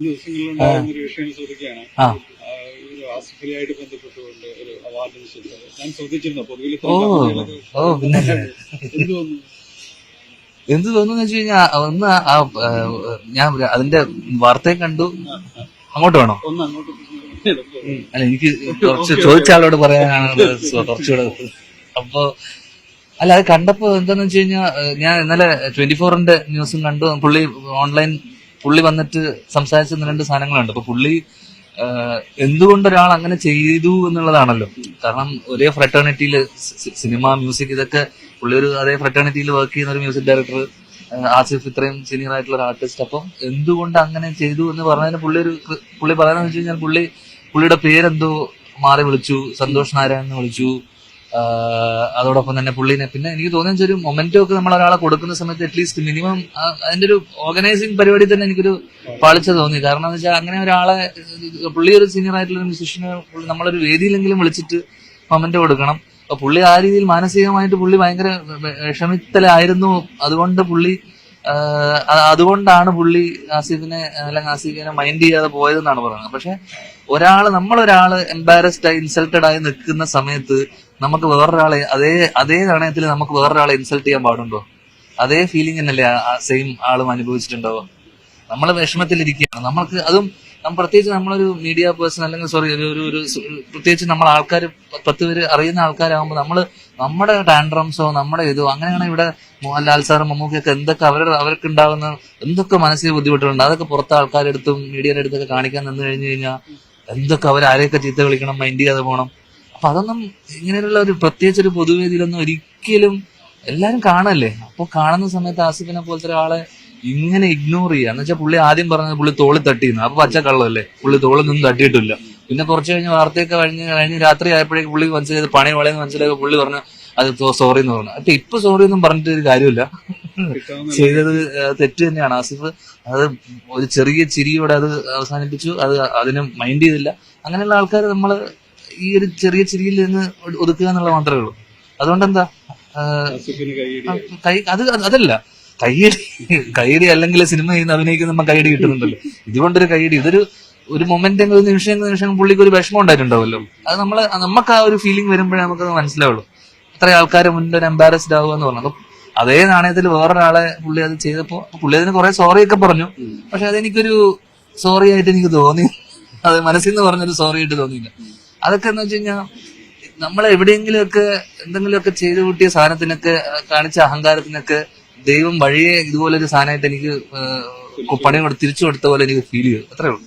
ഒരു വിഷയം ശ്രദ്ധിക്കുകയാണ് ഒരു ആസിഫലിയായിട്ട് ബന്ധപ്പെട്ടുകൊണ്ട് ഒരു അവാർഡ് നിശ്ചയിച്ചത് ഞാൻ ശ്രദ്ധിച്ചിരുന്നു പൊതുവിൽ ഓ ഓ പിന്നെ. എന്ത് തോന്നുന്നു? എന്ത് തോന്നുന്നു വെച്ച് കഴിഞ്ഞാൽ ഒന്ന് ആ, ആ, ഞാൻ അതിന്റെ വാർത്തയെ കണ്ടു. അങ്ങോട്ട് വേണോ? ഒന്ന് അങ്ങോട്ട് അല്ല എനിക്ക് കുറച്ച് ചോദിച്ച ആളോട് പറയാനാണ് കുറച്ചുകൂടെ അപ്പൊ അല്ല അത് കണ്ടപ്പോ എന്താന്ന് വെച്ച് കഴിഞ്ഞാൽ ഞാൻ ഇന്നലെ ട്വന്റി ഫോറിന്റെ ന്യൂസും കണ്ടു. പുള്ളി ഓൺലൈൻ പുള്ളി വന്നിട്ട് സംസാരിച്ച രണ്ട് സാധനങ്ങളുണ്ട്. അപ്പൊ പുള്ളി എന്തുകൊണ്ട് ഒരാൾ അങ്ങനെ ചെയ്തു എന്നുള്ളതാണല്ലോ. കാരണം ഒരേ ഫ്രട്ടേണിറ്റിയിൽ സിനിമ മ്യൂസിക് ഇതൊക്കെ പുള്ളി ഒരു അതേ ഫ്രട്ടേണിറ്റിയിൽ വർക്ക് ചെയ്യുന്ന ഒരു മ്യൂസിക് ഡയറക്ടർ ആസിഫ് ഇത്രയും സീനിയർ ആയിട്ടുള്ള ഒരു ആർട്ടിസ്റ്റ് അപ്പം എന്തുകൊണ്ട് അങ്ങനെ ചെയ്തു എന്ന് പറഞ്ഞതിന് പുള്ളി ഒരു പുള്ളി പറയാന്ന് വെച്ച് കഴിഞ്ഞാൽ പുള്ളി പുള്ളിയുടെ പേരെന്തോ മാറി വിളിച്ചു. സന്തോഷ് നാരായൺ എന്ന് വിളിച്ചു. അതോടൊപ്പം തന്നെ പുള്ളിനെ. പിന്നെ എനിക്ക് തോന്നുന്ന ഒരു മൊമെന്റോ ഒക്കെ നമ്മൾ ഒരാളെ കൊടുക്കുന്ന സമയത്ത് അറ്റ്ലീസ്റ്റ് മിനിമം അതിന്റെ ഒരു ഓർഗനൈസിങ് പരിപാടി തന്നെ എനിക്കൊരു പാളിച്ച തോന്നി. കാരണം എന്ന് വെച്ചാൽ അങ്ങനെ ഒരാളെ പുള്ളി ഒരു സീനിയർ ആയിട്ടുള്ള ഒരു മ്യൂസിഷ്യനെ നമ്മളൊരു വേദിയിലെങ്കിലും വിളിച്ചിട്ട് മൊമെന്റ് കൊടുക്കണം. അപ്പൊ പുള്ളി ആ രീതിയിൽ മാനസികമായിട്ട് പുള്ളി ഭയങ്കര വിഷമിത്തലായിരുന്നു. അതുകൊണ്ട് പുള്ളി അതുകൊണ്ടാണ് പുള്ളി ആസിഫിനെ അല്ലെങ്കിൽ ആസിഫിനെ മൈൻഡ് ചെയ്യാതെ പോയതെന്നാണ് പറയുന്നത്. പക്ഷെ ഒരാൾ നമ്മളൊരാൾ എംബാരസ്ഡ് ആയി ഇൻസൾട്ടഡ് ആയി നിൽക്കുന്ന സമയത്ത് നമുക്ക് വേറൊരാളെ അതേ അതേ നാണയത്തിൽ നമുക്ക് വേറൊരാളെ ഇൻസൾട്ട് ചെയ്യാൻ പാടുണ്ടോ? അതേ ഫീലിംഗ് തന്നെയല്ലേ സെയിം ആളും അനുഭവിച്ചിട്ടുണ്ടാവുക. നമ്മൾ വിഷമത്തിലിരിക്കുകയാണ്. നമ്മൾക്ക് അതും പ്രത്യേകിച്ച് നമ്മളൊരു മീഡിയ പേഴ്സൺ അല്ലെങ്കിൽ സോറി ഒരു ഒരു ഒരു പ്രത്യേകിച്ച് നമ്മൾ ആൾക്കാർ പത്ത് പേര് അറിയുന്ന ആൾക്കാരാകുമ്പോൾ നമ്മൾ നമ്മുടെ ടാൻഡ്രംസോ നമ്മുടെ ഇതോ അങ്ങനെയാണ് ഇവിടെ മോഹൻലാൽ സാറും മമ്മൂക്കൊക്കെ എന്തൊക്കെ അവരുടെ അവർക്ക് ഉണ്ടാകുന്ന എന്തൊക്കെ മനസ്സിൽ ബുദ്ധിമുട്ടുണ്ട് അതൊക്കെ പുറത്തെ ആൾക്കാരുടെ അടുത്തും മീഡിയയുടെ അടുത്തൊക്കെ കാണിക്കാൻ നിന്ന് കഴിഞ്ഞു കഴിഞ്ഞാൽ എന്തൊക്കെ അവർ ആരെയൊക്കെ ചീത്ത വിളിക്കണം മൈൻഡ് ചെയ്യാതെ പോകണം അപ്പൊ അതൊന്നും ഇങ്ങനെയുള്ള ഒരു പ്രത്യേകിച്ച് ഒരു പൊതുവേദിയിലൊന്നും ഒരിക്കലും എല്ലാരും കാണല്ലേ? അപ്പോൾ കാണുന്ന സമയത്ത് ആസിഫിനെ പോലത്തെ ഒരാളെ ഇങ്ങനെ ഇഗ്നോർ ചെയ്യുക. എന്ന് വെച്ചാൽ പുള്ളി ആദ്യം പറഞ്ഞത് പുള്ളി തോളി തട്ടിയിരുന്നു. അപ്പൊ പച്ച കള്ളല്ലേ പുള്ളി തോളിൽ നിന്ന് തട്ടിയിട്ടില്ല. പിന്നെ കുറച്ച് കഴിഞ്ഞ് വാർത്തയൊക്കെ കഴിഞ്ഞ് കഴിഞ്ഞ് രാത്രി ആയപ്പോഴേക്ക് പുള്ളി മനസ്സിലായത് പണി വളയെന്ന് മനസ്സിലായത് പുള്ളി പറഞ്ഞു അത് സോറി എന്ന് പറഞ്ഞു. അപ്പൊ ഇപ്പൊ സോറി ഒന്നും പറഞ്ഞിട്ട് ഒരു കാര്യമില്ല. ചെയ്തത് തെറ്റ് തന്നെയാണ്. ആസിഫ് അത് ഒരു ചെറിയ ചിരിയോടെ അത് അവസാനിപ്പിച്ചു. അത് അതിനെ മൈൻഡ് ചെയ്തില്ല. അങ്ങനെയുള്ള ആൾക്കാർ നമ്മൾ ഈ ഒരു ചെറിയ ചിരിയിൽ നിന്ന് ഒതുക്കുക എന്നുള്ള മാത്രമേ ഉള്ളൂ. അതുകൊണ്ട് എന്താ കൈ അത് അതല്ല. കൈയടി കൈയടി അല്ലെങ്കിൽ സിനിമ ചെയ്യുന്ന അഭിനയിക്കുന്ന നമ്മൾ കൈയടി കിട്ടുന്നുണ്ടല്ലോ. ഇതുകൊണ്ടൊരു കൈയടി ഇതൊരു ഒരു മൊമെന്റ് ഒരു നിമിഷം നിമിഷം പുള്ളിക്ക് ഒരു വിഷമം ഉണ്ടായിട്ടുണ്ടാവുമല്ലോ. അത് നമ്മൾ നമുക്ക് ആ ഒരു ഫീലിംഗ് വരുമ്പോഴേ നമുക്കത് മനസ്സിലാവുള്ളൂ. അത്ര ആൾക്കാരെ മുന്നിൽ ഒരു എംബാരസ്ഡ് ആവുക എന്ന് പറഞ്ഞു അപ്പൊ അതേ നാണയത്തിൽ വേറൊരാളെ പുള്ളി അത് ചെയ്തപ്പോ പുള്ളി അതിന് കുറെ സോറി ഒക്കെ പറഞ്ഞു. പക്ഷെ അതെനിക്കൊരു സോറി ആയിട്ട് എനിക്ക് തോന്നി. അത് മനസ്സിൽ നിന്ന് പറഞ്ഞൊരു സോറി ആയിട്ട് തോന്നിയില്ല. അതൊക്കെ എന്ന് വെച്ച് കഴിഞ്ഞാൽ നമ്മൾ എവിടെയെങ്കിലുമൊക്കെ എന്തെങ്കിലുമൊക്കെ ചെയ്തു കൂട്ടിയ സാധനത്തിനൊക്കെ കാണിച്ച അഹങ്കാരത്തിനൊക്കെ ദൈവം വഴിയെ ഇതുപോലൊരു സാധനമായിട്ട് എനിക്ക് പണി തിരിച്ചു കൊടുത്ത പോലെ എനിക്ക് ഫീൽ ചെയ്തു. അത്രേ ഉള്ളൂ.